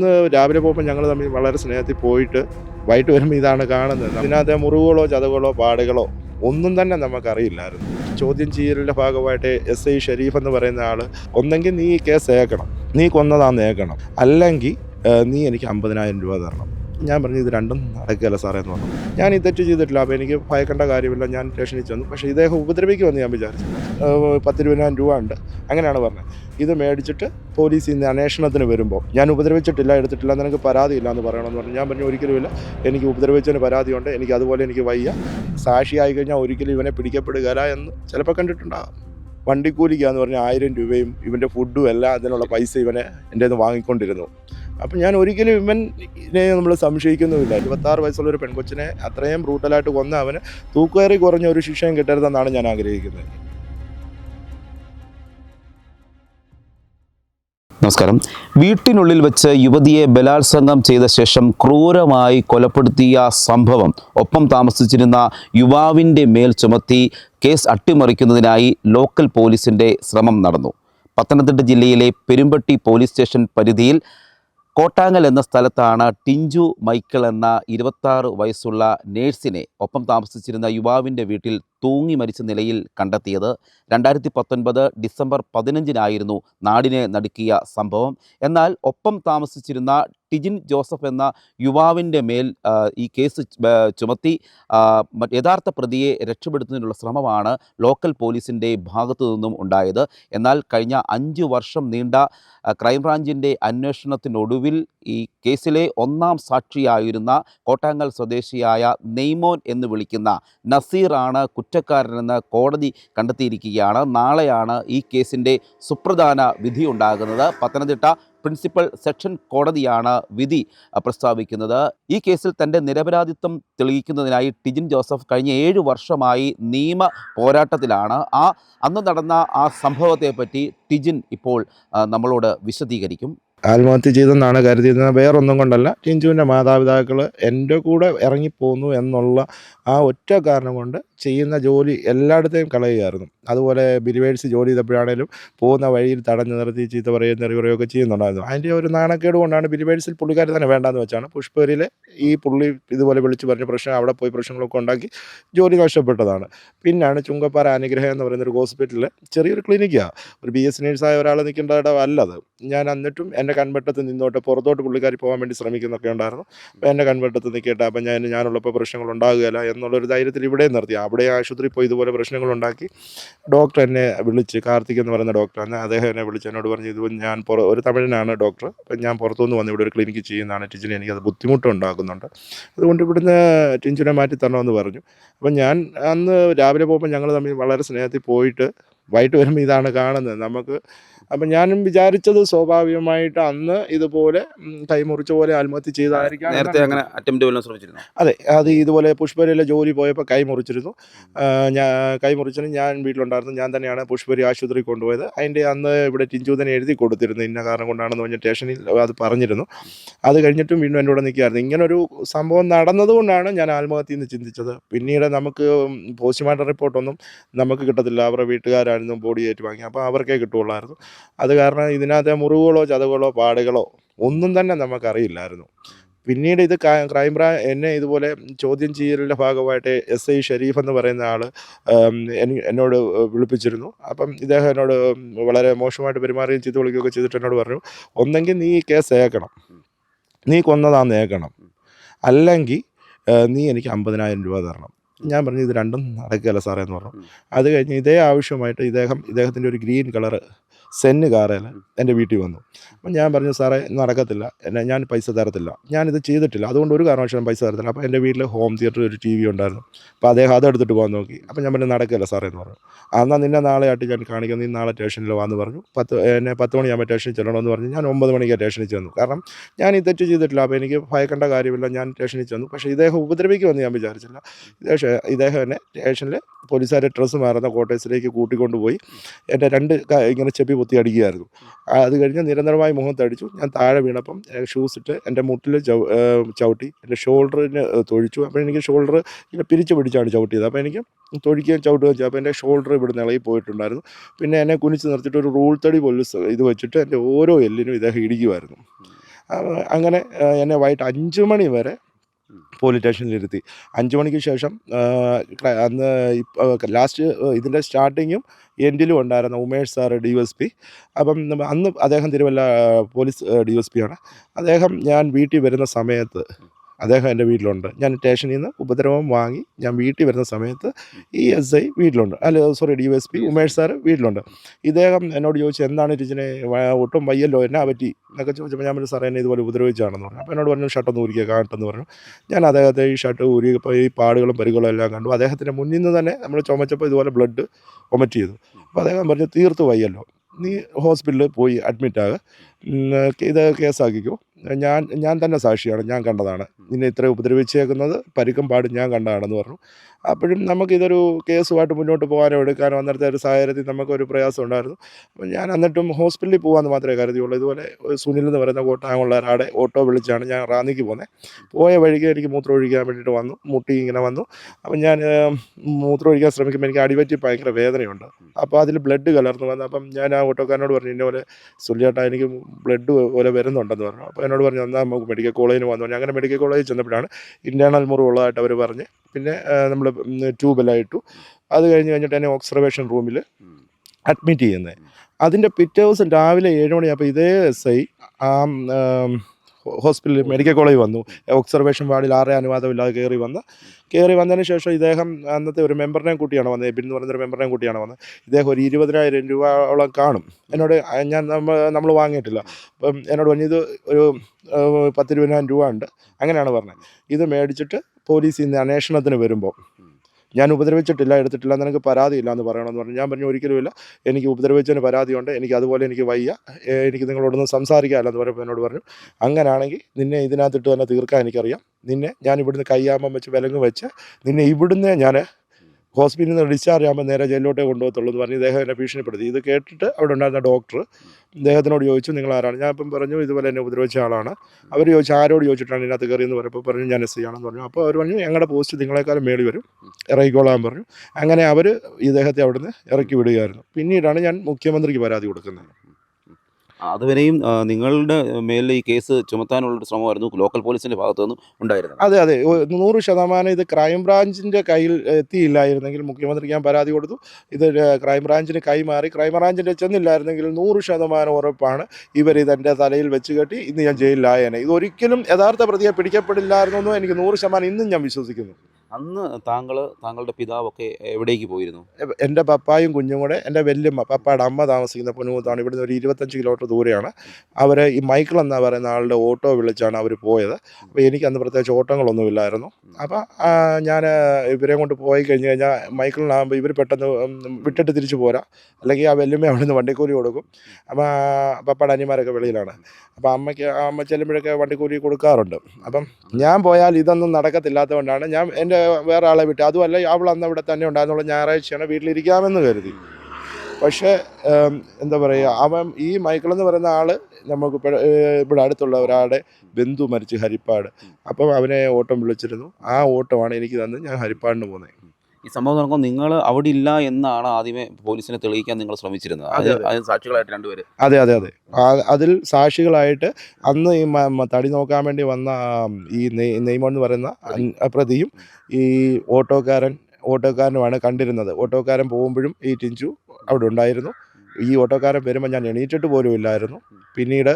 അന്ന് രാവിലെ പോകുമ്പോൾ ഞങ്ങൾ തമ്മിൽ വളരെ സ്നേഹത്തിൽ പോയിട്ട് വൈകിട്ട് വരുമ്പോൾ ഇതാണ് കാണുന്നത്. അതിനകത്തെ മുറിവുകളോ ചതവുകളോ പാടുകളോ ഒന്നും തന്നെ നമുക്കറിയില്ലായിരുന്നു. ചോദ്യം ചെയ്യലിന്റെ ഭാഗമായിട്ട് എസ് ഐ ഷെരീഫ് എന്ന് പറയുന്ന ആൾ ഒന്നെങ്കിൽ നീ കേസ് ഏക്കണം നീ കൊന്നതാന്ന് ഏക്കണം അല്ലെങ്കിൽ നീ എനിക്ക് അമ്പതിനായിരം രൂപ തരണം. ഞാൻ പറഞ്ഞു ഇത് രണ്ടും നടക്കുകയല്ല സാറേ എന്ന് പറഞ്ഞു. ഞാൻ ഈ തെറ്റ് ചെയ്തിട്ടില്ല. അപ്പോൾ എനിക്ക് ഭയക്കേണ്ട കാര്യമില്ല. ഞാൻ സ്റ്റേഷനിൽ ചെന്നു. പക്ഷേ ഇദ്ദേഹം ഉപദ്രവിക്കുമെന്ന് ഞാൻ വിചാരിച്ചു. പത്തിരുപതിനായിരം രൂപ ഉണ്ട്. അങ്ങനെയാണ് പറഞ്ഞത്. ഇത് മേടിച്ചിട്ട് പോലീസ് ഇന്ന് അന്വേഷണത്തിന് വരുമ്പോൾ ഞാൻ ഉപദ്രവിച്ചിട്ടില്ല എടുത്തിട്ടില്ല നിനക്ക് പരാതിയില്ല എന്ന് പറയണമെന്ന് പറഞ്ഞു. ഞാൻ പറഞ്ഞു ഒരിക്കലുമില്ല എനിക്ക് ഉപദ്രവിച്ചതിന് പരാതിയുണ്ട്. എനിക്ക് അതുപോലെ എനിക്ക് വയ്യ. സാക്ഷിയായി കഴിഞ്ഞാൽ ഒരിക്കലും ഇവനെ പിടിക്കപ്പെടുകയില്ല എന്ന് ചിലപ്പോൾ കണ്ടിട്ടുണ്ടാകാം. വണ്ടിക്കൂലിക്കാന്ന് പറഞ്ഞാൽ ആയിരം രൂപയും ഇവന്റെ ഫുഡും എല്ലാം അതിനുള്ള പൈസ ഇവനെ എന്റെ നിന്ന് വാങ്ങിക്കൊണ്ടിരുന്നു. അപ്പം ഞാൻ ഒരിക്കലും ഇവനെ നമ്മൾ സംശയിക്കുന്നുമില്ല. ഇരുപത്താറ് വയസ്സുള്ള ഒരു പെൺകൊച്ചിനെ അത്രയും ബ്രൂട്ടലായിട്ട് കൊന്ന അവന് തൂക്കുകയറി കുറഞ്ഞ ഒരു ശിക്ഷയും കിട്ടരുതെന്നാണ് ഞാൻ ആഗ്രഹിക്കുന്നത്. നമസ്കാരം. വീട്ടിനുള്ളിൽ വെച്ച് യുവതിയെ ബലാത്സംഗം ചെയ്ത ശേഷം ക്രൂരമായി കൊലപ്പെടുത്തിയ സംഭവം. ഒപ്പം താമസിച്ചിരുന്ന യുവാവിന്റെ മേൽ ചുമത്തി കേസ് അട്ടിമറിക്കുന്നതിനായി ലോക്കൽ പോലീസിന്റെ ശ്രമം നടന്നു. പത്തനംതിട്ട ജില്ലയിലെ പെരുമ്പട്ടി പോലീസ് സ്റ്റേഷൻ പരിധിയിൽ കോട്ടാങ്ങൽ എന്ന സ്ഥലത്താണ് ടിഞ്ചു മൈക്കിൾ എന്ന ഇരുപത്താറ് വയസ്സുള്ള നേഴ്സിനെ ഒപ്പം താമസിച്ചിരുന്ന യുവാവിന്റെ വീട്ടിൽ തൂങ്ങി മരിച്ച നിലയിൽ കണ്ടെത്തിയത്. രണ്ടായിരത്തി പത്തൊൻപത് ഡിസംബർ പതിനഞ്ചിനായിരുന്നു നാടിനെ നടുക്കിയ സംഭവം. എന്നാൽ ഒപ്പം താമസിച്ചിരുന്ന ടിജിൻ ജോസഫ് എന്ന യുവാവിന്റെ മേൽ ഈ കേസ് ചുമത്തി യഥാർത്ഥ പ്രതിയെ രക്ഷപ്പെടുത്തുന്നതിനുള്ള ശ്രമമാണ് ലോക്കൽ പോലീസിന്റെ ഭാഗത്തു നിന്നും ഉണ്ടായത്. എന്നാൽ കഴിഞ്ഞ അഞ്ച് വർഷം നീണ്ട ക്രൈംബ്രാഞ്ചിന്റെ അന്വേഷണത്തിനൊടുവിൽ ഈ കേസിലെ ഒന്നാം സാക്ഷിയായിരുന്ന കോട്ടാങ്ങൽ സ്വദേശിയായ നെയ്മോൻ എന്ന് വിളിക്കുന്ന നസീറാണ് കുറ്റക്കാരനെന്ന് കോടതി കണ്ടെത്തിയിരിക്കുകയാണ്. നാളെയാണ് ഈ കേസിന്റെ സുപ്രധാന വിധി ഉണ്ടാകുന്നത്. പത്തനംതിട്ട പ്രിൻസിപ്പൽ സെക്ഷൻ കോടതിയാണ് വിധി പ്രസ്താവിക്കുന്നത്. ഈ കേസിൽ തന്റെ നിരപരാധിത്വം തെളിയിക്കുന്നതിനായി ടിജിൻ ജോസഫ് കഴിഞ്ഞ ഏഴ് വർഷമായി നിയമ പോരാട്ടത്തിലാണ്. ആ അന്ന് നടന്ന ആ സംഭവത്തെപ്പറ്റി ടിജിൻ ഇപ്പോൾ നമ്മളോട് വിശദീകരിക്കും. ആത്മഹത്യ ചെയ്തെന്നാണ് കരുതിയിരുന്നത്. വേറൊന്നും കൊണ്ടല്ല. ടിഞ്ചുവിന്റെ മാതാപിതാക്കൾ എന്റെ കൂടെ ഇറങ്ങിപ്പോന്നു എന്നുള്ള ആ ഒറ്റ കാരണം കൊണ്ട് ചെയ്യുന്ന ജോലി എല്ലായിടത്തെയും കളയുകയായിരുന്നു. അതുപോലെ ബിരിവേഴ്സ് ജോലി ചെയ്തപ്പോഴാണേലും പോകുന്ന വഴിയിൽ തടഞ്ഞു നിർത്തി ചീത്ത പറയുന്ന പറയുകയൊക്കെ ചെയ്യുന്നുണ്ടായിരുന്നു. അതിന്റെ ഒരു നാണക്കേട് കൊണ്ടാണ് ബിരിവേഴ്സിൽ പുള്ളിക്കാർ തന്നെ വേണ്ടാന്ന് വെച്ചാണ്. പുഷ്പരിൽ ഈ പുള്ളി ഇതുപോലെ വിളിച്ച് പറഞ്ഞ പ്രശ്നം അവിടെ പോയി പ്രശ്നങ്ങളൊക്കെ ഉണ്ടാക്കി ജോലി നഷ്ടപ്പെട്ടതാണ്. പിന്നാണ് ചുങ്കപ്പാറ അനുഗ്രഹം എന്ന് പറയുന്ന ഒരു ഹോസ്പിറ്റലിൽ ചെറിയൊരു ക്ലിനിക്കാണ് ഒരു ബി എസ് നേഴ്സായ ഒരാൾ നിൽക്കേണ്ട ഇടമല്ലത് ഞാൻ എന്നിട്ടും എന്റെ കൺവെട്ടത്ത് നിന്നോട്ട് പുറത്തോട്ട് പുള്ളിക്കാരി പോകാൻ വേണ്ടി ശ്രമിക്കുന്നൊക്കെ ഉണ്ടായിരുന്നു. അപ്പോൾ എന്റെ കൺവെട്ടത്ത് നിൽക്കട്ടെ അപ്പം ഞാൻ ഞാനുള്ളപ്പോൾ പ്രശ്നങ്ങൾ ഉണ്ടാകുകയില്ല എന്നുള്ളൊരു ധൈര്യത്തിൽ ഇവിടെ നിർത്തി. അവിടെ ആശുപത്രിയിൽ പോയി ഇതുപോലെ പ്രശ്നങ്ങൾ ഉണ്ടാക്കി. ഡോക്ടർ എന്നെ വിളിച്ച് കാർത്തിക് എന്ന് പറയുന്ന ഡോക്ടർ എന്നെ അദ്ദേഹം എന്നെ വിളിച്ച് എന്നോട് പറഞ്ഞു ഇത് ഞാൻ ഒരു തമിഴനാണ് ഡോക്ടർ. അപ്പം ഞാൻ പുറത്തുനിന്ന് വന്ന് ഇവിടെ ഒരു ക്ലിനിക്ക് ചെയ്യുന്നതാണ്. അത് എനിക്കത് ബുദ്ധിമുട്ടുണ്ടാക്കുന്നുണ്ട്. അതുകൊണ്ട് ഇവിടുന്ന് ടിഞ്ചിനെ മാറ്റി തരണമെന്ന് പറഞ്ഞു. അപ്പം ഞാൻ അന്ന് രാവിലെ പോകുമ്പോൾ ഞങ്ങൾ തമ്മിൽ വളരെ സ്നേഹത്തിൽ പോയിട്ട് വൈകിട്ട് വരുമ്പോൾ ഇതാണ് കാണുന്നത്. നമുക്ക് അപ്പം ഞാനും വിചാരിച്ചത് സ്വാഭാവികമായിട്ട് അന്ന് ഇതുപോലെ കൈമുറിച്ച പോലെ ആത്മഹത്യ ചെയ്തായിരിക്കാം നേരത്തെ അങ്ങനെ അറ്റംപ്റ്റ് വല്ലതും ശ്രമിച്ചിരുന്നു? അതെ അത് ഇതുപോലെ പുഷ്പരിയിലെ ജോലി പോയപ്പോൾ കൈ മുറിച്ചിരുന്നു ഞാൻ കൈ മുറിച്ചതിന് ഞാൻ വീട്ടിലുണ്ടായിരുന്നു. ഞാൻ തന്നെയാണ് പുഷ്പരി ആശുപത്രി കൊണ്ടുപോയത്. അതിന്റെ അന്ന് ഇവിടെ ടിഞ്ചൂതനെ എഴുതി കൊടുത്തിരുന്നു. ഇന്ന കാരണം കൊണ്ടാണെന്ന് പറഞ്ഞ സ്റ്റേഷനിൽ അത് പറഞ്ഞിരുന്നു. അത് കഴിഞ്ഞിട്ടും വീണ്ടും എന്റെ കൂടെ നിൽക്കുകയായിരുന്നു. ഇങ്ങനൊരു സംഭവം നടന്നതുകൊണ്ടാണ് ഞാൻ ആത്മഹത്യ എന്ന് ചിന്തിച്ചത്. പിന്നീട് നമുക്ക് പോസ്റ്റ്മോർട്ടം റിപ്പോർട്ടൊന്നും നമുക്ക് കിട്ടത്തില്ല. അവരുടെ വീട്ടുകാരായിരുന്നു ബോഡി ഏറ്റുവാങ്ങി അപ്പോൾ അവർക്കേ കിട്ടുള്ളായിരുന്നു അത് കാരണം ഇതിനകത്തെ മുറിവുകളോ ചതവുകളോ പാടുകളോ ഒന്നും തന്നെ നമുക്കറിയില്ലായിരുന്നു. പിന്നീട് ഇത് ക്രൈംബ്രാഞ്ച് ക്രൈം ബ്രാ എന്നെ ഇതുപോലെ ചോദ്യം ചെയ്യലിന്റെ ഭാഗമായിട്ട് എസ് ഐ ഷെരീഫ് എന്ന് പറയുന്ന ആൾ എന്നോട് വിളിപ്പിച്ചിരുന്നു. അപ്പം ഇദ്ദേഹം എന്നോട് വളരെ മോശമായിട്ട് പെരുമാറുകയും ചെയ്ത് വിളിക്കുകയൊക്കെ ചെയ്തിട്ട് എന്നോട് പറഞ്ഞു ഒന്നെങ്കിൽ നീ ഈ കേസ് ഏക്കണം. നീ കൊന്നതാന്ന് ഏക്കണം. അല്ലെങ്കിൽ നീ എനിക്ക് അമ്പതിനായിരം രൂപ തരണം. ഞാൻ പറഞ്ഞു ഇത് രണ്ടും നടക്കുകയല്ല സാറേ എന്ന് പറഞ്ഞു. അത് കഴിഞ്ഞ് ഇതേ ആവശ്യമായിട്ട് ഇദ്ദേഹം ഇദ്ദേഹത്തിന്റെ ഒരു ഗ്രീൻ കളറ് സെന്ന് കാറേൽ എന്റെ വീട്ടിൽ വന്നു. അപ്പം ഞാൻ പറഞ്ഞു സാറേ നടക്കത്തില്ല. എന്നെ ഞാൻ പൈസ തരത്തില്ല. ഞാനിത് ചെയ്തിട്ടില്ല. അതുകൊണ്ട് ഒരു കാരണവശാലും പൈസ തരത്തില്ല. അപ്പോൾ എന്റെ വീട്ടിൽ ഹോം തിയേറ്റർ ഒരു ടി വി ഉണ്ടായിരുന്നു. അപ്പോൾ അദ്ദേഹം അതെടുത്തിട്ട് പോകാൻ നോക്കി. അപ്പം ഞാൻ പറഞ്ഞു നടക്കില്ല സാറേ എന്ന് പറഞ്ഞു. എന്നാൽ നിന്നെ നാളെ ആയിട്ട് ഞാൻ കാണിക്കുന്നു നീ നാളെ സ്റ്റേഷനിൽ വാന്ന് പറഞ്ഞു. പത്ത് എന്നെ പത്ത് മണിയാകുമ്പോൾ സ്റ്റേഷനിൽ ചെല്ലണമെന്ന് പറഞ്ഞു ഞാൻ ഒമ്പത് മണിക്ക് സ്റ്റേഷനിൽ ചെന്നു. കാരണം ഞാൻ ഈ തെറ്റ് ചെയ്തിട്ടില്ല. അപ്പോൾ എനിക്ക് ഭയക്കേണ്ട കാര്യമില്ല. ഞാൻ സ്റ്റേഷനിൽ ചെന്നു. പക്ഷേ ഇദ്ദേഹം ഉപദ്രവിക്കുമെന്ന് ഞാൻ വിചാരിച്ചില്ല. ഇദ്ദേഹം ഇദ്ദേഹം എന്നെ സ്റ്റേഷനിൽ പോലീസുകാരെ ഡ്രസ്സ് മാറുന്ന കോട്ടേഴ്സിലേക്ക് കൂട്ടിക്കൊണ്ടുപോയി എന്റെ രണ്ട് ഇങ്ങനെ ചെപ്പി പൊത്തി അടിക്കുകയായിരുന്നു. അത് കഴിഞ്ഞ് നിരന്തരമായി മുഖത്തടിച്ചു ഞാൻ താഴെ വീണപ്പം ഷൂസ് ഇട്ട് എന്റെ മുട്ടിൽ ചവ് ചവിട്ടി എന്റെ ഷോൾഡറിന് തൊഴിച്ചു. അപ്പോൾ എനിക്ക് ഷോൾഡർ ഇങ്ങനെ പിരിച്ചു പിടിച്ചാണ് ചവിട്ടിയത്. അപ്പോൾ എനിക്ക് തൊഴിക്കുകയും ചവിട്ടുകയും ചെയ്തു. അപ്പോൾ എന്റെ ഷോൾഡർ ഇവിടെ നിളകി പോയിട്ടുണ്ടായിരുന്നു. പിന്നെ എന്നെ കുനിച്ച് നിർത്തിയിട്ട് ഒരു റൂൾ തടി പോലും ഇത് വെച്ചിട്ട് എന്റെ ഓരോ എല്ലിനും ഇദ്ദേഹം ഇടിക്കുമായിരുന്നു അങ്ങനെ എന്നെ വൈകിട്ട് അഞ്ച് മണി വരെ പോലീസ് സ്റ്റേഷനിലിരുത്തി അഞ്ച് മണിക്ക് ശേഷം അന്ന് ലാസ്റ്റ് ഇതിന്റെ സ്റ്റാർട്ടിങ്ങും എൻഡിലും ഉണ്ടായിരുന്ന Umesh sir D S P. അപ്പം അന്ന് അദ്ദേഹം Thiruvalla police D S P ആണ്. അദ്ദേഹം ഞാൻ വീട്ടിൽ വരുന്ന സമയത്ത് അദ്ദേഹം എന്റെ വീട്ടിലുണ്ട്. ഞാൻ സ്റ്റേഷനിൽ നിന്ന് ഉപദ്രവം വാങ്ങി ഞാൻ വീട്ടിൽ വരുന്ന സമയത്ത് ഈ എസ് ഐ വീട്ടിലുണ്ട്. അല്ല sorry D S P Umesh sir വീട്ടിലുണ്ട്. ഇദ്ദേഹം എന്നോട് ചോദിച്ചു എന്താണ് രചനെ ഒട്ടും വയ്യല്ലോ എന്നാ പറ്റി? എന്നൊക്കെ ചോദിച്ചപ്പോൾ ഞാൻ പറഞ്ഞു സാറേ എന്നെ ഇതുപോലെ ഉപദ്രവിച്ചാണെന്ന് പറഞ്ഞു. അപ്പോൾ എന്നോട് പറഞ്ഞു ഷർട്ട് ഒന്ന് ഊരിക്കുക കാണട്ടെന്ന് പറഞ്ഞു. ഞാൻ അദ്ദേഹത്തെ ഈ ഷർട്ട് ഊരിയപ്പോൾ ഈ പാടുകളും പരികളും എല്ലാം കണ്ടു. അദ്ദേഹത്തിന്റെ മുന്നിൽ നിന്ന് തന്നെ നമ്മൾ ചുമച്ചപ്പോൾ ഇതുപോലെ ബ്ലഡ് വൊമിറ്റ് ചെയ്തു. അപ്പോൾ അദ്ദേഹം പറഞ്ഞു തീർത്ത് വയ്യല്ലോ. നീ ഹോസ്പിറ്റലിൽ പോയി അഡ്മിറ്റ് ആകുക ഇത് കേസാക്കിക്കോ. ഞാൻ ഞാൻ തന്നെ സാക്ഷിയാണ് ഞാൻ കണ്ടതാണ്. നിന്നെ ഇത്ര ഉപദ്രവിച്ചേക്കുന്നത് പരിക്കും പാടും ഞാൻ കണ്ടതാണെന്ന് പറഞ്ഞു. അപ്പോഴും നമുക്കിതൊരു കേസുമായിട്ട് മുന്നോട്ട് പോകാനോ എടുക്കാനോ അന്നേരത്തെ ഒരു സാഹചര്യത്തിൽ നമുക്കൊരു പ്രയാസം ഉണ്ടായിരുന്നു. അപ്പം ഞാൻ എന്നിട്ടും ഹോസ്പിറ്റലിൽ പോകാമെന്ന് മാത്രമേ കരുതിയുള്ളൂ. ഇതുപോലെ സുനിൽ എന്ന് പറയുന്ന കോട്ടായുള്ള ഒരാടെ ഓട്ടോ വിളിച്ചാണ് ഞാൻ റാന്നിക്ക് പോകുന്നത് പോയ വഴിക്ക് എനിക്ക് മൂത്രം ഒഴിക്കാൻ വേണ്ടിയിട്ട് വന്നു മുട്ടി ഇങ്ങനെ വന്നു. അപ്പം ഞാൻ മൂത്രം ഒഴിക്കാൻ ശ്രമിക്കുമ്പോൾ എനിക്ക് അടിവറ്റി ഭയങ്കര വേദനയുണ്ട്. അപ്പോൾ അതിൽ ബ്ലഡ് കലർന്നു വന്നു. അപ്പം ഞാൻ ആ ഓട്ടോക്കാരനോട് പറഞ്ഞു ഇന്നപോലെ സുല്ലിയേട്ടാ എനിക്ക് ബ്ലഡ് പോലെ വരുന്നുണ്ടെന്ന് പറഞ്ഞു. അപ്പോൾ എന്നോട് പറഞ്ഞു എന്നാൽ നമുക്ക് മെഡിക്കൽ കോളേജിന് വന്നു പറഞ്ഞു. അങ്ങനെ മെഡിക്കൽ കോളേജിൽ ചെന്നപ്പോഴാണ് ഇന്റേർണൽ മുറിവുള്ളതായിട്ട് അവർ പറഞ്ഞ്. പിന്നെ നമ്മൾ ട്യൂബെല്ലാം ഇട്ടു. അത് കഴിഞ്ഞ് കഴിഞ്ഞിട്ട് എന്നെ ഒബ്സർവേഷൻ റൂമിൽ അഡ്മിറ്റ് ചെയ്യുന്നത് അതിന്റെ പിറ്റേ ദിവസം രാവിലെ ഏഴ് മണിയായപ്പോൾ ഇതേ എസ് ഐ ആ ഹോസ്പിറ്റലിൽ മെഡിക്കൽ കോളേജ് വന്നു. ഒബ്സർവേഷൻ വാർഡിൽ ആരെ അനുവാദമില്ലാതെ കയറി വന്ന്. കയറി വന്നതിന് ശേഷം ഇദ്ദേഹം അന്നത്തെ ഒരു മെമ്പറിനെയും കൂട്ടിയാണ് വന്നത്. എബിൻ എന്ന് പറയുന്ന ഒരു മെമ്പറിനെയും കൂട്ടിയാണ് വന്നത്. ഇദ്ദേഹം ഒരു ഇരുപതിനായിരം രൂപയോളം കാണും. എന്നോട് ഞാൻ നമ്മൾ നമ്മൾ വാങ്ങിയിട്ടില്ല. അപ്പം എന്നോട് ഇത് ഒരു പത്തിരുപതിനായിരം രൂപ ഉണ്ട്. അങ്ങനെയാണ് പറഞ്ഞത്. ഇത് മേടിച്ചിട്ട് പോലീസ് ഇന്ന് അന്വേഷണത്തിന് വരുമ്പോൾ ഞാൻ ഉപദ്രവിച്ചിട്ടില്ല എടുത്തിട്ടില്ല നിനക്ക് പരാതിയില്ല എന്ന് പറയണമെന്ന് പറഞ്ഞു. ഞാൻ പറഞ്ഞു ഒരിക്കലുമില്ല. എനിക്ക് ഉപദ്രവിച്ചതിന് പരാതിയുണ്ട്. എനിക്ക് അതുപോലെ എനിക്ക് വയ്യ. എനിക്ക് നിങ്ങളോടൊന്നും സംസാരിക്കാമല്ലോ എന്ന് പറയുമ്പോൾ എന്നോട് പറഞ്ഞു അങ്ങനെയാണെങ്കിൽ നിന്നെ ഇതിനകത്തിട്ട് തന്നെ തീർക്കാൻ എനിക്കറിയാം. നിന്നെ ഞാൻ ഇവിടുന്ന് കയ്യാമ്പം വെച്ച് വിലങ്ങ് വെച്ച് നിന്നെ ഇവിടുന്ന് ഞാൻ ഹോസ്പിറ്റലിൽ നിന്ന് ഡിസ്ചാർജ് ആകുമ്പോൾ നേരെ ജയിലിലോട്ടേ കൊണ്ടുപോകത്തുള്ളൂ എന്ന് പറഞ്ഞ് ഇദ്ദേഹം എന്നെ ഭീഷണിപ്പെടുത്തി. ഇത് കേട്ടിട്ട് അവിടെ ഉണ്ടായിരുന്ന ഡോക്ടർ ഇദ്ദേഹത്തിനോട് ചോദിച്ചു നിങ്ങൾ ആരാണ് ഞാൻ ഇപ്പം പറഞ്ഞു ഇതുപോലെ എന്നെ ഉപദ്രവിച്ച ആളാണ്. അവർ ചോദിച്ചു ആരോട് ചോദിച്ചിട്ടാണ് ഇതിനകത്ത് കയറിയെന്ന്? പറഞ്ഞപ്പോൾ പറഞ്ഞു ഞാൻ എസ് ആണെന്ന് പറഞ്ഞു. അപ്പോൾ അവർ പറഞ്ഞു ഞങ്ങളുടെ പോസ്റ്റ് നിങ്ങളെക്കാളും മേളി വരും ഇറക്കിക്കോളാൻ പറഞ്ഞു. അങ്ങനെ അവർ ഇദ്ദേഹത്തെ അവിടുന്ന് ഇറക്കി വിടുകയായിരുന്നു. പിന്നീടാണ് ഞാൻ മുഖ്യമന്ത്രിക്ക് പരാതി കൊടുക്കുന്നത്. അതുവരെയും നിങ്ങളുടെ മേലിൽ ഈ കേസ് ചുമത്താനുള്ള ശ്രമമായിരുന്നു ലോക്കൽ പോലീസിന്റെ ഭാഗത്തു നിന്നും ഉണ്ടായിരുന്നത്? അതെ അതെ. നൂറ് ശതമാനം ഇത് ക്രൈംബ്രാഞ്ചിന്റെ കയ്യിൽ എത്തിയില്ലായിരുന്നെങ്കിൽ മുഖ്യമന്ത്രിക്ക് ഞാൻ പരാതി കൊടുത്തു. ഇത് ക്രൈംബ്രാഞ്ചിന് കൈമാറി. ക്രൈംബ്രാഞ്ചിന്റെ ചെന്നില്ലായിരുന്നെങ്കിൽ നൂറ് ശതമാനം ഉറപ്പാണ് ഇവർ ഇതെന്റെ തലയിൽ വെച്ച് കെട്ടി ഇന്ന് ഞാൻ ജയിലിലായേനെ. ഇതൊരിക്കലും യഥാർത്ഥ പ്രതിയെ പിടിക്കപ്പെടില്ലായിരുന്നു എന്ന് എനിക്ക് നൂറ് ശതമാനം ഇന്നും ഞാൻ വിശ്വസിക്കുന്നു. അന്ന് താങ്കൾ താങ്കളുടെ പിതാവൊക്കെ എവിടേക്ക് പോയിരുന്നു? എന്റെ പപ്പായും കുഞ്ഞും കൂടെ എന്റെ വല്യമ്മ പപ്പായുടെ അമ്മ താമസിക്കുന്ന പൊന്നുമൂത്താണ് ഇവിടുന്ന് ഒരു ഇരുപത്തഞ്ച് കിലോമീറ്റർ ദൂരെയാണ്. അവർ ഈ മൈക്കിൾ എന്നാ പറയുന്ന ആളുടെ ഓട്ടോ വിളിച്ചാണ് അവർ പോയത്. അപ്പോൾ എനിക്ക് അന്ന് പ്രത്യേകിച്ച് ഓട്ടങ്ങളൊന്നുമില്ലായിരുന്നു അപ്പോൾ ഞാൻ ഇവരെ കൊണ്ട് പോയി കഴിഞ്ഞ് കഴിഞ്ഞാൽ മൈക്കിളിനാകുമ്പോൾ ഇവർ പെട്ടെന്ന് വിട്ടിട്ട് തിരിച്ചു പോരാ. അല്ലെങ്കിൽ ആ വല്യമ്മ അവിടെ നിന്ന് വണ്ടിക്കൂലി കൊടുക്കും. അപ്പോൾ പപ്പായുടെ അനിമാരൊക്കെ വെളിയിലാണ്. അപ്പോൾ അമ്മയ്ക്ക് അമ്മ ചെല്ലുമ്പോഴൊക്കെ വണ്ടിക്കൂലി കൊടുക്കാറുണ്ട്. അപ്പം ഞാൻ പോയാൽ ഇതൊന്നും നടക്കത്തില്ലാത്തതുകൊണ്ടാണ് ഞാൻ എന്റെ വേറെ ആളെ വിട്ടു. അതുമല്ല അവൾ അന്ന് അവിടെ തന്നെ ഉണ്ടായിരുന്നുള്ള ഞായറാഴ്ചയാണ് വീട്ടിലിരിക്കാമെന്ന് കരുതി. പക്ഷേ എന്താ പറയുക അവൻ ഈ മൈക്കിൾ എന്ന് പറയുന്ന ആൾ നമുക്ക് ഇവിടെ അടുത്തുള്ള ഒരാളുടെ ബന്ധു മരിച്ചു ഹരിപ്പാട്. അപ്പം അവനെ ഓട്ടം വിളിച്ചിരുന്നു. ആ ഓട്ടമാണ് എനിക്ക് തന്ന് ഞാൻ ഹരിപ്പാടിന് പോകുന്നത് ഈ സംഭവം നടക്കുമ്പോൾ നിങ്ങൾ അവിടെ ഇല്ല എന്നാണ് ആദ്യമേ പോലീസിനെ തെളിയിക്കാൻ നിങ്ങൾ ശ്രമിച്ചിരുന്നത്. അത്. അതിന് സാക്ഷികളായിട്ട് രണ്ടുപേര്. അതെ അതെ അതെ. അതിൽ സാക്ഷികളായിട്ട് അന്ന് ഈ തടി നോക്കാൻ വേണ്ടി വന്ന ഈ നെയ്മോൺ എന്ന് പറയുന്ന പ്രതിയും ഈ ഓട്ടോക്കാരൻ ഓട്ടോക്കാരനുമാണ് കണ്ടിരുന്നത്. ഓട്ടോക്കാരൻ പോകുമ്പോഴും ഈ ടിഞ്ചു അവിടെ ഉണ്ടായിരുന്നു. ഈ ഓട്ടോക്കാരൻ വരുമ്പോൾ ഞാൻ എണീറ്റിട്ട് പോലും ഇല്ലായിരുന്നു. പിന്നീട്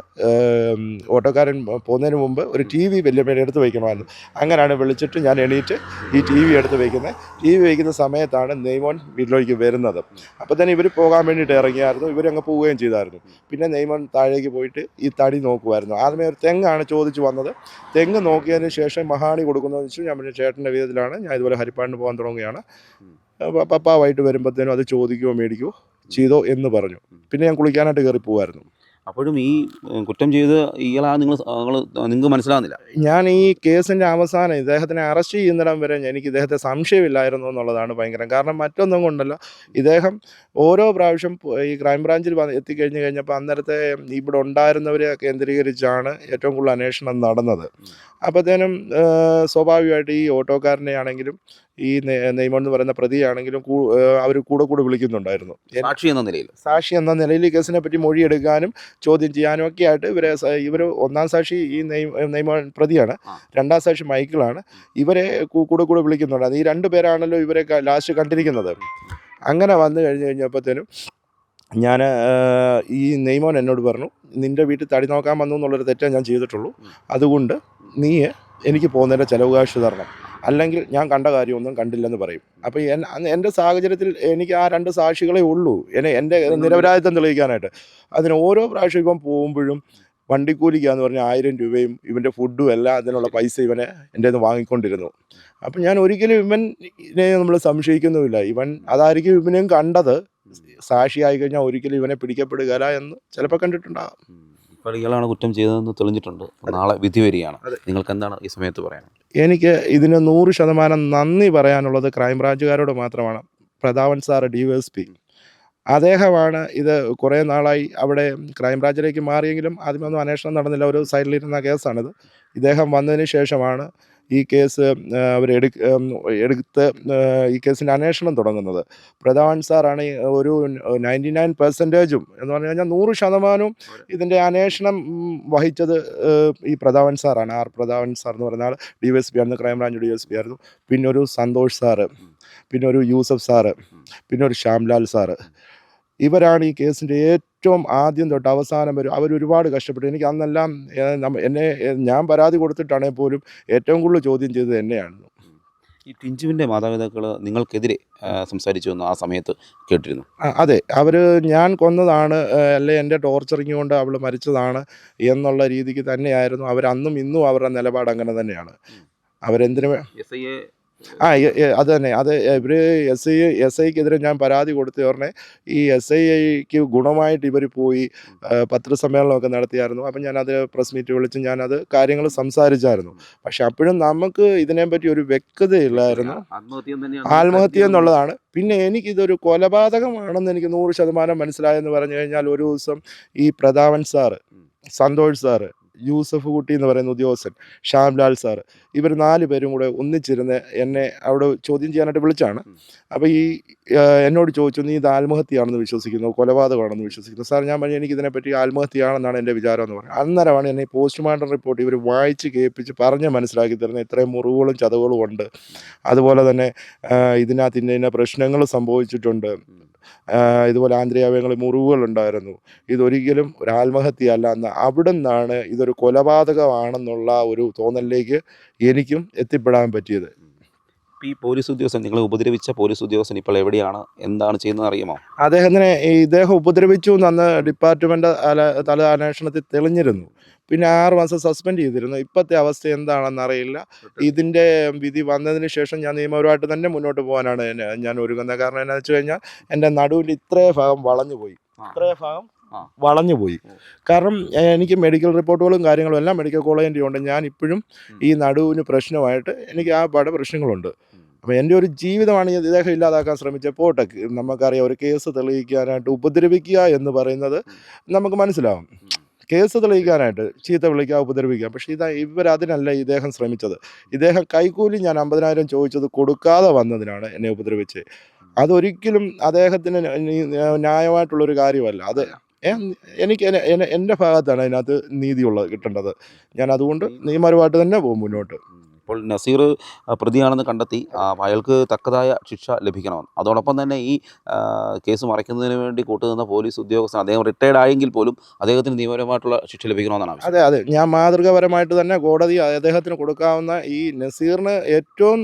ഓട്ടോക്കാരൻ പോകുന്നതിന് മുമ്പ് ഒരു ടി വി വലിയ എടുത്ത് വയ്ക്കണമായിരുന്നു. അങ്ങനെയാണ് വിളിച്ചിട്ട് ഞാൻ എണീറ്റ് ഈ ടി വി എടുത്ത് വയ്ക്കുന്നത് ടി വി വയ്ക്കുന്ന സമയത്താണ് നെയ്മോൻ വീട്ടിലേക്ക് വരുന്നത്. അപ്പോൾ തന്നെ ഇവർ പോകാൻ വേണ്ടിയിട്ട് ഇറങ്ങിയായിരുന്നു. ഇവരങ്ങ് പോവുകയും ചെയ്തായിരുന്നു. പിന്നെ നെയ്മോൻ താഴേക്ക് പോയിട്ട് ഈ തടി നോക്കുമായിരുന്നു ആദ്യമേ ഒരു തെങ്ങാണ് ചോദിച്ചു വന്നത്. തെങ്ങ് നോക്കിയതിന് ശേഷം മഹാണി കൊടുക്കുന്നതെന്ന് വെച്ചാൽ ഞാൻ പിന്നെ ചേട്ടന്റെ വിധത്തിലാണ് ഞാൻ ഇതുപോലെ ഹരിപ്പാടിന് പോകാൻ തുടങ്ങുകയാണ്. പപ്പാവായിട്ട് വരുമ്പോഴത്തേനും അത് ചോദിക്കുമോ മേടിക്കുമോ ചെയ്തോ എന്ന് പറഞ്ഞു. പിന്നെ ഞാൻ കുളിക്കാനായിട്ട് കയറി പോവായിരുന്നു. അപ്പോഴും ഈ കുറ്റം ചെയ്ത് ഇയാളാ നിങ്ങൾ നിങ്ങൾ നിങ്ങൾക്ക് മനസ്സിലാകുന്നില്ല ഞാൻ ഈ കേസിന്റെ അവസാനം ഇദ്ദേഹത്തിനെ അറസ്റ്റ് ചെയ്യുന്നിടം വരെ എനിക്ക് ഇദ്ദേഹത്തെ സംശയമില്ലായിരുന്നു എന്നുള്ളതാണ് ഭയങ്കരം. കാരണം മറ്റൊന്നും കൊണ്ടല്ല. ഇദ്ദേഹം ഓരോ പ്രാവശ്യം ഈ ക്രൈംബ്രാഞ്ചിൽ വന്ന് എത്തിക്കഴിഞ്ഞ് കഴിഞ്ഞപ്പോൾ അന്നേരത്തെ ഇവിടെ ഉണ്ടായിരുന്നവരെ കേന്ദ്രീകരിച്ചാണ് ഏറ്റവും കൂടുതൽ അന്വേഷണം നടന്നത്. അപ്പോഴത്തേനും സ്വാഭാവികമായിട്ട് ഈ ഓട്ടോക്കാരനെ ആണെങ്കിലും ഈ നെയ്മൺ എന്ന് പറയുന്ന പ്രതിയാണെങ്കിലും അവർ കൂടെ കൂടെ വിളിക്കുന്നുണ്ടായിരുന്നു. സാക്ഷി എന്ന നിലയിൽ. സാക്ഷി എന്ന നിലയിൽ ഈ കേസിനെ പറ്റി മൊഴിയെടുക്കാനും ചോദ്യം ചെയ്യാനും ഒക്കെ ആയിട്ട് ഇവരെ ഇവർ ഒന്നാം സാക്ഷി ഈ നെയ്മൺ പ്രതിയാണ്. രണ്ടാം സാക്ഷി മൈക്കിളാണ്. ഇവരെ കൂടെ കൂടെ വിളിക്കുന്നുണ്ട് ഈ രണ്ട് പേരാണല്ലോ ഇവരെ ലാസ്റ്റ് കണ്ടിരിക്കുന്നത്. അങ്ങനെ വന്നു കഴിഞ്ഞ് കഴിഞ്ഞപ്പോഴത്തേനും ഞാൻ ഈ നെയ്മോൻ എന്നോട് പറഞ്ഞു നിന്റെ വീട്ടിൽ തടി നോക്കാൻ വന്നു എന്നുള്ളൊരു തെറ്റേ ഞാൻ ചെയ്തിട്ടുള്ളൂ. അതുകൊണ്ട് നീ എനിക്ക് പോകുന്നതിന്റെ ചിലവ് കാശ് തരണം. അല്ലെങ്കിൽ ഞാൻ കണ്ട കാര്യമൊന്നും കണ്ടില്ലെന്ന് പറയും. അപ്പോൾ എന്റെ സാഹചര്യത്തിൽ എനിക്ക് ആ രണ്ട് സാക്ഷികളെ ഉള്ളൂ. എന്നെ എന്റെ നിരപരാധിത്വം തെളിയിക്കാനായിട്ട്. അതിന് ഓരോ പ്രാവശ്യം ഇപ്പം പോകുമ്പോഴും വണ്ടിക്കൂലിക്കാന്ന് പറഞ്ഞ ആയിരം രൂപയും ഇവന്റെ ഫുഡും എല്ലാം അതിനുള്ള പൈസ ഇവനെ എന്റെ നിന്ന് വാങ്ങിക്കൊണ്ടിരുന്നു. അപ്പം ഞാൻ ഒരിക്കലും ഇവനെ നമ്മൾ സംശയിക്കുന്നുമില്ല. ഇവൻ അതായിരിക്കും ഇവനെയും കണ്ടത്. സാക്ഷിയായി കഴിഞ്ഞാൽ ഒരിക്കലും ഇവനെ പിടിക്കപ്പെടുകയില്ല എന്ന് ചിലപ്പോൾ കണ്ടിട്ടുണ്ടാകാം. ഇയാളാണ് കുറ്റം ചെയ്തതെന്ന് തെളിഞ്ഞിട്ടുണ്ട്. നാളെ വിധി വരികയാണ്. നിങ്ങൾക്ക് എന്താണ് ഈ സമയത്ത് പറയാൻ എനിക്ക് ഇതിന് നൂറ് ശതമാനം നന്ദി പറയാനുള്ളത് ക്രൈംബ്രാഞ്ചുകാരോട് മാത്രമാണ്. Prathapan sir D Y S P അദ്ദേഹമാണ് ഇത് കുറേ നാളായി അവിടെ ക്രൈംബ്രാഞ്ചിലേക്ക് മാറിയെങ്കിലും ആദ്യമൊന്നും അന്വേഷണം നടന്നില്ല. ഒരു സൈഡിലിരുന്ന കേസാണിത് ഇദ്ദേഹം വന്നതിന് ശേഷമാണ് ഈ കേസ് അവർ എടുത്ത് ഈ കേസിന്റെ അന്വേഷണം തുടങ്ങുന്നത്. പ്രധാൻ സാറാണ് ഒരു നയന്റി നയൻ പെർസെന്റേജും എന്ന് പറഞ്ഞു കഴിഞ്ഞാൽ നൂറ് ശതമാനവും ഇതിന്റെ അന്വേഷണം വഹിച്ചത് ഈ പ്രധാൻ സാറാണ്. ആർ പ്രധാൻ സാർ എന്ന് പറഞ്ഞാൽ ഡി എസ് പി ആയിരുന്നു crime branch D S P ആയിരുന്നു. പിന്നെ ഒരു സന്തോഷ് സാറ് പിന്നെ ഒരു യൂസഫ് സാറ് പിന്നെ ഒരു ശ്യാംലാൽ സാറ്. ഇവരാണ് ഈ കേസിന്റെ ഏറ്റവും ആദ്യം തൊട്ട് അവസാനം വരും അവരൊരുപാട് കഷ്ടപ്പെട്ടു. എനിക്ക് അന്നെല്ലാം എന്നെ ഞാൻ പരാതി കൊടുത്തിട്ടാണെങ്കിൽ പോലും ഏറ്റവും കൂടുതൽ ചോദ്യം ചെയ്തത് എന്നെയാണ്. ഈ ടിഞ്ചുവിന്റെ മാതാപിതാക്കൾ നിങ്ങൾക്കെതിരെ സംസാരിച്ചു എന്ന് ആ സമയത്ത് കേട്ടിരുന്നു. അതെ. അവർ ഞാൻ കൊന്നതാണ് അല്ലെ എന്റെ ടോർച്ചറിങ് കൊണ്ട് അവൾ മരിച്ചതാണ് എന്നുള്ള രീതിക്ക് തന്നെയായിരുന്നു. അവരന്നും അന്നും ഇന്നും അവരുടെ നിലപാട് അങ്ങനെ തന്നെയാണ്. അവരെന്തിനു എസ് ഐ എ ആ അത് തന്നെ. അത് ഇവർ എസ് ഐ എസ് ഐക്കെതിരെ ഞാൻ പരാതി കൊടുത്ത ഉടനെ ഈ എസ് ഐ ഐക്ക് ഗുണമായിട്ട് ഇവർ പോയി പത്രസമ്മേളനമൊക്കെ നടത്തിയായിരുന്നു. അപ്പം ഞാനത് പ്രസ് മീറ്റ് വിളിച്ച് ഞാനത് കാര്യങ്ങൾ സംസാരിച്ചായിരുന്നു. പക്ഷെ അപ്പോഴും നമുക്ക് ഇതിനെപ്പറ്റി ഒരു വ്യക്തതയില്ലായിരുന്നു. ആത്മഹത്യ എന്നുള്ളതാണ്. പിന്നെ എനിക്കിതൊരു കൊലപാതകമാണെന്ന് എനിക്ക് നൂറ് ശതമാനം മനസ്സിലായെന്ന് പറഞ്ഞു കഴിഞ്ഞാൽ ഒരു ദിവസം ഈ പ്രതാപൻ സാറ് സന്തോഷ് സാറ് യൂസഫ് കുട്ടി എന്ന് പറയുന്ന ഉദ്യോഗസ്ഥൻ ശ്യാംലാൽ സാർ ഇവർ നാല് പേരും കൂടെ ഒന്നിച്ചിരുന്ന് എന്നെ അവിടെ ചോദ്യം ചെയ്യാനായിട്ട് വിളിച്ചാണ്. അപ്പോൾ ഈ എന്നോട് ചോദിച്ചു നീ ഇത് ആത്മഹത്യയാണെന്ന് വിശ്വസിക്കുന്നു? കൊലപാതകമാണെന്ന് വിശ്വസിക്കുന്നു? സാർ ഞാൻ പറഞ്ഞു എനിക്ക് ഇതിനെപ്പറ്റി ആത്മഹത്യയാണെന്നാണ് എന്റെ വിചാരം എന്ന് പറഞ്ഞു. അന്നേരമാണ് എന്നെ പോസ്റ്റ്മോർട്ടം റിപ്പോർട്ട് ഇവർ വായിച്ച് കേൾപ്പിച്ച് പറഞ്ഞ് മനസ്സിലാക്കി തരുന്ന ഇത്രയും മുറിവുകളും ചതവുകളും ഉണ്ട്. അതുപോലെ തന്നെ ഇതിനകത്ത് ഇന്ന ഇന്ന പ്രശ്നങ്ങൾ സംഭവിച്ചിട്ടുണ്ട്. ഇതുപോലെ ആന്തരികാവയങ്ങളിൽ മുറിവുകളുണ്ടായിരുന്നു ഇതൊരിക്കലും ഒരു ആത്മഹത്യയല്ല എന്ന് അവിടെ നിന്നാണ് ഇതൊരു കൊലപാതകമാണെന്നുള്ള ഒരു തോന്നലിലേക്ക് എനിക്കും എത്തിപ്പെടാൻ പറ്റിയത്. ഈ പോലീസ് ഉദ്യോഗസ്ഥൻ നിങ്ങളെ ഉപദ്രവിച്ച പോലീസ് ഉദ്യോഗസ്ഥൻ ഇപ്പോൾ എവിടെയാണ്? എന്താണ് ചെയ്യുന്നത് അറിയുമോ? അദ്ദേഹത്തിനെ ഇദ്ദേഹം ഉപദ്രവിച്ചു എന്ന് ഡിപ്പാർട്ട്മെന്റ് തല അന്വേഷണത്തിൽ തെളിഞ്ഞിരുന്നു. പിന്നെ ആറ് മാസം സസ്പെൻഡ് ചെയ്തിരുന്നു. ഇപ്പോഴത്തെ അവസ്ഥ എന്താണെന്ന് അറിയില്ല. ഇതിന്റെ വിധി വന്നതിന് ശേഷം ഞാൻ നിയമപരമായിട്ട് തന്നെ മുന്നോട്ട് പോകാനാണ് ഞാൻ ഒരുങ്ങുന്നത്. കാരണം എന്നാന്ന് വെച്ച് കഴിഞ്ഞാൽ എന്റെ നടുവിൽ ഇത്രേ ഭാഗം വളഞ്ഞു പോയി ഇത്രേ ഭാഗം. വളഞ്ഞു പോയി. കാരണം എനിക്ക് മെഡിക്കൽ റിപ്പോർട്ടുകളും കാര്യങ്ങളും എല്ലാം മെഡിക്കൽ കോളേജിന്റെ ഉണ്ട്. ഞാൻ ഇപ്പോഴും ഈ നടുവിന് പ്രശ്നമായിട്ട് എനിക്ക് ആ പാടെ പ്രശ്നങ്ങളുണ്ട്. അപ്പോൾ എന്റെ ഒരു ജീവിതമാണ് ഞാൻ ഇദ്ദേഹം ഇല്ലാതാക്കാൻ ശ്രമിച്ചപ്പോൾ നമുക്കറിയാം ഒരു കേസ് തെളിയിക്കാനായിട്ട് ഉപദ്രവിക്കുക എന്ന് പറയുന്നത് നമുക്ക് മനസ്സിലാവും. കേസ് തെളിയിക്കാനായിട്ട് ചീത്ത വിളിക്കുക ഉപദ്രവിക്കുക. പക്ഷേ ഇതാ ഇവരതിനല്ല ഇദ്ദേഹം ശ്രമിച്ചത്. ഇദ്ദേഹം കൈക്കൂലി ഞാൻ അമ്പതിനായിരം ചോദിച്ചത് കൊടുക്കാതെ വന്നതിനാണ് എന്നെ ഉപദ്രവിച്ചത്. അതൊരിക്കലും അദ്ദേഹത്തിന് ന്യായമായിട്ടുള്ളൊരു കാര്യമല്ല. അത് എനിക്ക് എന്റെ ഭാഗത്താണ് അതിനകത്ത് നീതിയുള്ളത് കിട്ടേണ്ടത്. ഞാൻ അതുകൊണ്ട് നിയമപരമായിട്ട് തന്നെ പോകും മുന്നോട്ട്. ഇപ്പോൾ നസീർ പ്രതിയാണെന്ന് കണ്ടെത്തി അയാൾക്ക് തക്കതായ ശിക്ഷ ലഭിക്കണമെന്ന്. അതോടൊപ്പം തന്നെ ഈ കേസ് മറയ്ക്കുന്നതിന് വേണ്ടി കൂട്ടുനിന്ന പോലീസ് ഉദ്യോഗസ്ഥൻ അദ്ദേഹം റിട്ടയർഡ് ആയെങ്കിൽ പോലും അദ്ദേഹത്തിന് നിയമപരമായിട്ടുള്ള ശിക്ഷ ലഭിക്കണമെന്നാണ് അതെ അതെ. ഞാൻ മാതൃകാപരമായിട്ട് തന്നെ കോടതി അദ്ദേഹത്തിന് കൊടുക്കാവുന്ന ഈ നസീറിന് ഏറ്റവും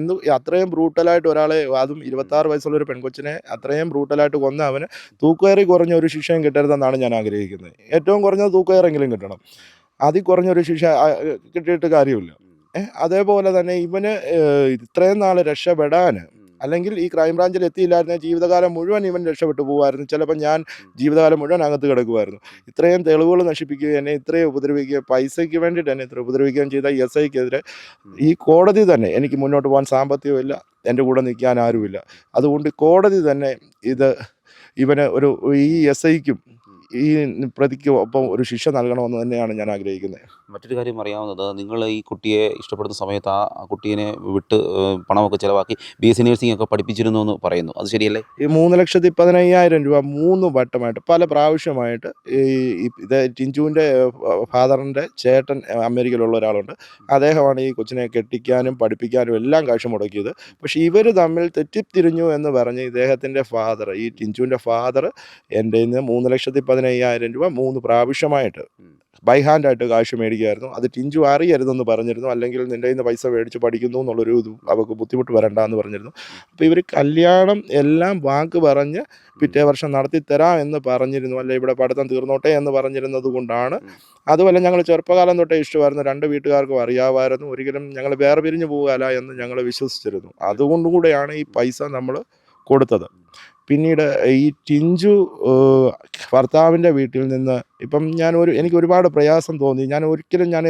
എന്ത് അത്രയും ബ്രൂട്ടലായിട്ട് ഒരാളെ അതും ഇരുപത്താറ് വയസ്സുള്ള ഒരു പെൺകൊച്ചിനെ അത്രയും ബ്രൂട്ടലായിട്ട് കൊന്ന അവന് തൂക്കുകയറി കുറഞ്ഞ ഒരു ശിക്ഷയും കിട്ടരുതെന്നാണ് ഞാൻ ആഗ്രഹിക്കുന്നത്. ഏറ്റവും കുറഞ്ഞത് തൂക്കുകയറെങ്കിലും കിട്ടണം. അതിൽ കുറഞ്ഞൊരു ശിക്ഷ കിട്ടിയിട്ട് കാര്യമില്ല. അതേപോലെ തന്നെ ഇവന് ഇത്രയും നാൾ രക്ഷപ്പെടാൻ അല്ലെങ്കിൽ ഈ ക്രൈംബ്രാഞ്ചിൽ എത്തിയില്ലായിരുന്ന ജീവിതകാലം മുഴുവൻ ഇവൻ രക്ഷപ്പെട്ടു പോകുമായിരുന്നു ചിലപ്പോൾ ഞാൻ ജീവിതകാലം മുഴുവൻ അകത്ത് കിടക്കുമായിരുന്നു ഇത്രയും തെളിവുകൾ നശിപ്പിക്കുകയും എന്നെ ഇത്രയും ഉപദ്രവിക്കുകയും പൈസയ്ക്ക് വേണ്ടിയിട്ട് എന്നെ ഇത്ര ഉപദ്രവിക്കുകയും ചെയ്ത എസ് ഐക്കെതിരെ ഈ കോടതി തന്നെ എനിക്ക് മുന്നോട്ട് പോകാൻ സാമ്പത്തികമില്ല എന്റെ കൂടെ നിൽക്കാൻ ആരുമില്ല. അതുകൊണ്ട് കോടതി തന്നെ ഇത് ഇവന് ഒരു ഈ എസ് ഐക്കും ഈ പ്രതിക്ക് ഒപ്പം ഒരു ശിക്ഷ നൽകണമെന്ന് തന്നെയാണ് ഞാൻ ആഗ്രഹിക്കുന്നത്. മറ്റൊരു കാര്യം അറിയാവുന്നത് നിങ്ങൾ ഈ കുട്ടിയെ ഇഷ്ടപ്പെടുന്ന സമയത്ത് ആ കുട്ടീനെ വിട്ട് പണമൊക്കെ ചിലവാക്കി ബി എസ് സി നഴ്സിംഗ് ഒക്കെ പഠിപ്പിച്ചിരുന്നു എന്ന് പറയുന്നു. അത് ശരിയല്ലേ? ഈ മൂന്ന് ലക്ഷത്തി പതിനയ്യായിരം രൂപ മൂന്ന് വട്ടമായിട്ട് പല പ്രാവശ്യമായിട്ട് ഈ ഇത് ടിഞ്ചുവിന്റെ ഫാദറിന്റെ ചേട്ടൻ അമേരിക്കയിലുള്ള ഒരാളുണ്ട്. അദ്ദേഹമാണ് ഈ കൊച്ചിനെ കെട്ടിക്കാനും പഠിപ്പിക്കാനും എല്ലാം കാശ് മുടക്കിയത്. പക്ഷേ ഇവർ തമ്മിൽ തെറ്റിത്തിരിഞ്ഞു എന്ന് പറഞ്ഞ് ഇദ്ദേഹത്തിന്റെ ഫാദർ ഈ ടിഞ്ചുവിന്റെ ഫാദർ എന്റെ നിന്ന് മൂന്ന് ലക്ഷത്തി പതിനയ്യായിരം രൂപ മൂന്ന് പ്രാവശ്യമായിട്ട്. ബൈ ഹാൻഡായിട്ട് കാശ് മേടിക്കുമായിരുന്നു. അത് ടിഞ്ചു അറിയരുതെന്ന് പറഞ്ഞിരുന്നു. അല്ലെങ്കിൽ നിന്റെ നിന്ന് പൈസ മേടിച്ച് പഠിക്കുന്നു എന്നുള്ളൊരു ഇത് അവർക്ക് ബുദ്ധിമുട്ട് വരണ്ട എന്ന് പറഞ്ഞിരുന്നു. അപ്പോൾ ഇവർ കല്യാണം എല്ലാം വാക്ക് പറഞ്ഞ് പിറ്റേ വർഷം നടത്തി തരാം എന്ന് പറഞ്ഞിരുന്നു. അല്ലെ ഇവിടെ പഠിത്തം തീർന്നോട്ടെ എന്ന് പറഞ്ഞിരുന്നത് കൊണ്ടാണ്. അതുപോലെ ഞങ്ങൾ ചെറുപ്പകാലം തൊട്ടേ ഇഷ്ടമായിരുന്നു. രണ്ട് വീട്ടുകാർക്കും അറിയാമായിരുന്നു. ഒരിക്കലും ഞങ്ങൾ വേറെ പിരിഞ്ഞു പോകാല എന്ന് ഞങ്ങൾ വിശ്വസിച്ചിരുന്നു. അതുകൊണ്ടുകൂടെയാണ് ഈ പൈസ നമ്മൾ കൊടുത്തത്. പിന്നീട് ഈ ടിഞ്ചു ഭർത്താവിന്റെ വീട്ടിൽ നിന്ന് ഇപ്പം ഞാൻ ഒരു എനിക്ക് ഒരുപാട് പ്രയാസം തോന്നി. ഞാൻ ഒരിക്കലും ഞാൻ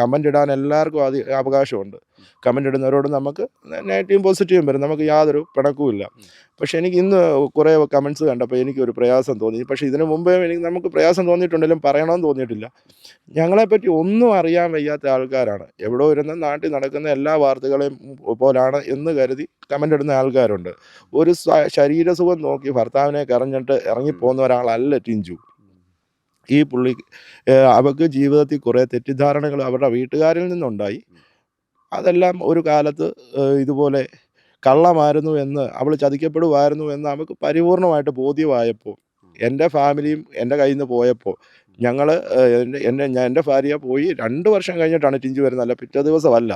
കമന്റ് ഇടാൻ എല്ലാവർക്കും അത് അവകാശമുണ്ട്. കമന്റ് ഇടുന്നവരോട് നമുക്ക് നെഗറ്റീവും പോസിറ്റീവും വരും. നമുക്ക് യാതൊരു പിണക്കുമില്ല പക്ഷേ എനിക്ക് ഇന്ന് കുറേ കമൻസ് കണ്ടപ്പോൾ എനിക്കൊരു പ്രയാസം തോന്നി. പക്ഷേ ഇതിനു മുമ്പേ എനിക്ക് നമുക്ക് പ്രയാസം തോന്നിയിട്ടുണ്ടെങ്കിലും പറയണമെന്ന് തോന്നിയിട്ടില്ല. ഞങ്ങളെപ്പറ്റി ഒന്നും അറിയാൻ വയ്യാത്ത ആൾക്കാരാണ്. എവിടെ ഇരുന്ന് നാട്ടിൽ നടക്കുന്ന എല്ലാ വാർത്തകളെയും പോലാണ് എന്ന് കരുതി കമന്റ് ഇടുന്ന ആൾക്കാരുണ്ട്. ഒരു ശരീരസുഖം നോക്കി ഭർത്താവിനെ കറഞ്ഞിട്ട് ഇറങ്ങിപ്പോകുന്ന ഒരാളല്ല ടിഞ്ചു. ഈ പുള്ളി അവർക്ക് ജീവിതത്തിൽ കുറേ തെറ്റിദ്ധാരണകൾ അവരുടെ വീട്ടുകാരിൽ നിന്നുണ്ടായി. അതെല്ലാം ഒരു കാലത്ത് ഇതുപോലെ കള്ളമായിരുന്നു എന്ന് അവൾ ചതിക്കപ്പെടുമായിരുന്നു എന്ന് നമുക്ക് പരിപൂർണമായിട്ട് ബോധ്യമായപ്പോൾ എന്റെ ഫാമിലിയും എന്റെ കയ്യിൽ നിന്ന് പോയപ്പോൾ ഞങ്ങൾ എന്റെ ഞാൻ എന്റെ ഭാര്യ പോയി രണ്ട് വർഷം കഴിഞ്ഞിട്ടാണ് ടിഞ്ചു വരുന്നത്. അല്ല പിറ്റേ ദിവസമല്ല.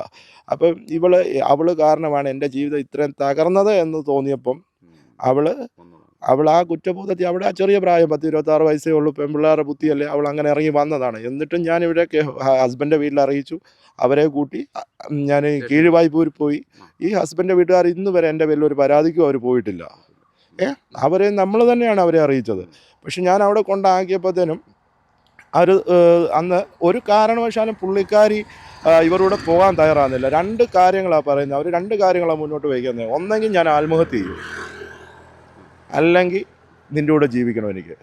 അപ്പം ഇവൾ അവൾ കാരണമാണ് എന്റെ ജീവിതം ഇത്രയും തകർന്നത് എന്ന് തോന്നിയപ്പം അവൾ അവൾ ആ കുറ്റബോധത്തിൽ അവിടെ ആ ചെറിയ പ്രായം പത്ത് ഇരുപത്താറ് വയസ്സേ ഉള്ളൂ പെൺപിള്ളേരുടെ ബുദ്ധിയല്ലേ അവൾ അങ്ങനെ ഇറങ്ങി വന്നതാണ്. എന്നിട്ടും ഞാൻ ഇവിടെ ഹസ്ബൻഡിന്റെ വീട്ടിൽ അറിയിച്ചു. അവരെ കൂട്ടി ഞാൻ കീഴ്വായ്പൂർ പോയി. ഈ ഹസ്ബൻഡിന്റെ വീട്ടുകാർ ഇന്ന് വരെ എന്റെ പേരിൽ ഒരു പരാതിക്കും അവർ പോയിട്ടില്ല. ഏ? അവരെ നമ്മൾ തന്നെയാണ് അവരെ അറിയിച്ചത്. പക്ഷെ ഞാൻ അവിടെ കൊണ്ടാക്കിയപ്പോഴത്തേനും അവർ അന്ന് ഒരു കാരണവശാലും പുള്ളിക്കാരി ഇവരൂടെ ഇവരുടെ പോകാൻ തയ്യാറാകുന്നില്ല. രണ്ട് കാര്യങ്ങളാണ് പറയുന്നത്. അവർ രണ്ട് കാര്യങ്ങളാണ് മുന്നോട്ട് വയ്ക്കുന്നത്. ഒന്നെങ്കിൽ ഞാൻ ആത്മഹത്യ ചെയ്യും. അല്ലെങ്കിൽ നിന്റെ കൂടെ ജീവിക്കണം എനിക്ക്.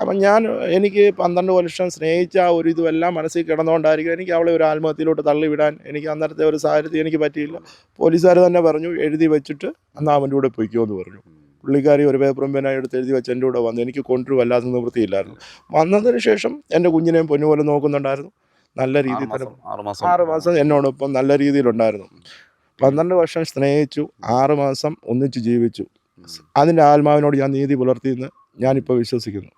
അപ്പം ഞാൻ എനിക്ക് പന്ത്രണ്ട് വർഷം സ്നേഹിച്ച ആ ഒരു ഇതുമെല്ലാം മനസ്സിൽ കിടന്നുകൊണ്ടായിരിക്കും എനിക്ക് അവളെ ഒരു ആത്മഹത്യയിലോട്ട് തള്ളിവിടാൻ എനിക്ക് അന്നേരത്തെ ഒരു സാഹചര്യത്തിൽ എനിക്ക് പറ്റിയില്ല. പോലീസുകാർ തന്നെ പറഞ്ഞു എഴുതി വെച്ചിട്ട് അന്ന് അവന്റെ കൂടെ പൊയ്ക്കോ എന്ന് പറഞ്ഞു. പുള്ളിക്കാരി ഒരു പേപ്പറും പേനായി എടുത്ത് എഴുതി വെച്ച് എന്റെ കൂടെ വന്നു. എനിക്ക് കൊണ്ടുവരും വല്ലാത്ത നിവൃത്തിയില്ലായിരുന്നു. വന്നതിന് ശേഷം എന്റെ കുഞ്ഞിനെയും പൊന്നുപോലെ നോക്കുന്നുണ്ടായിരുന്നു. നല്ല രീതിയിൽ തന്നെ ആറ് മാസം. ആറ് മാസം എന്നോടൊപ്പം നല്ല രീതിയിലുണ്ടായിരുന്നു. പന്ത്രണ്ട് വർഷം സ്നേഹിച്ചു ആറ് മാസം ഒന്നിച്ച് ജീവിച്ചു. അതിന്റെ ആത്മാവിനോട് ഞാൻ നീതി പുലർത്തിയെന്ന് ഞാനിപ്പോൾ വിശ്വസിക്കുന്നു.